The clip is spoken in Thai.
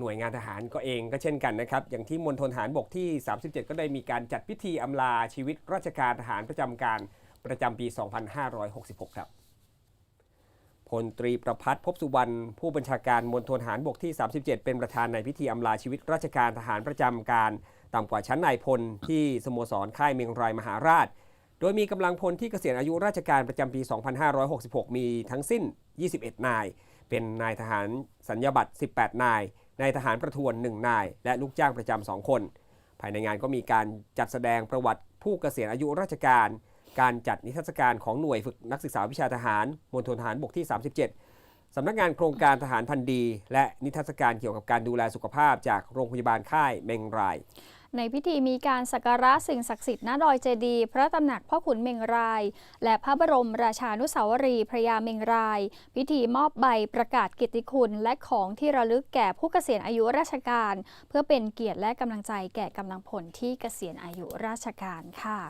หน่วยงานทหารก็เองก็เช่นกันนะครับ อย่างที่มณฑลทหารบกที่ 37 ก็ได้มีการจัดพิธีอำลาชีวิตราชการทหารประจำการประจำปี 2566 ครับพลตรีประพัฒน์พบสุวรรณผู้บัญชาการมณฑลทหารบกที่ 37 เป็นประธานในพิธีอำลาชีวิตราชการทหารประจำการต่ำกว่าชั้นนายพลที่สโมสรค่ายเมงรายมหาราช โดยมีกำลังพลที่เกษียณอายุราชการประจำปี 2566 มีทั้งสิ้น 21 นาย เป็นนายทหารสัญญาบัตร 18 นาย นายทหารประทวน1นาย และลูกจ้างประจำสองคน ภายในงานก็มีการจัดแสดงประวัติผู้เกษียณอายุราชการ การจัดนิทรรศการของหน่วยฝึกนักศึกษาวิชาทหารมณฑลทหารบกที่ 37 สำนักงานโครงการทหารพันธ์ดี และนิทรรศการเกี่ยวกับการดูแลสุขภาพจากโรงพยาบาลค่ายเมงราย ในพิธีมีการสักการะสิ่งศักดิ์สิทธิ์ณดอยเจดี พระตำหนักพ่อขุนเมงราย และพระบรมราชานุสาวรีพระยาเมงราย พิธีมอบใบประกาศกิตติคุณและของที่ระลึกแก่ผู้เกษียณอายุราชการ เพื่อเป็นเกียรติและกำลังใจแก่กำลังผลที่เกษียณอายุราชการค่ะ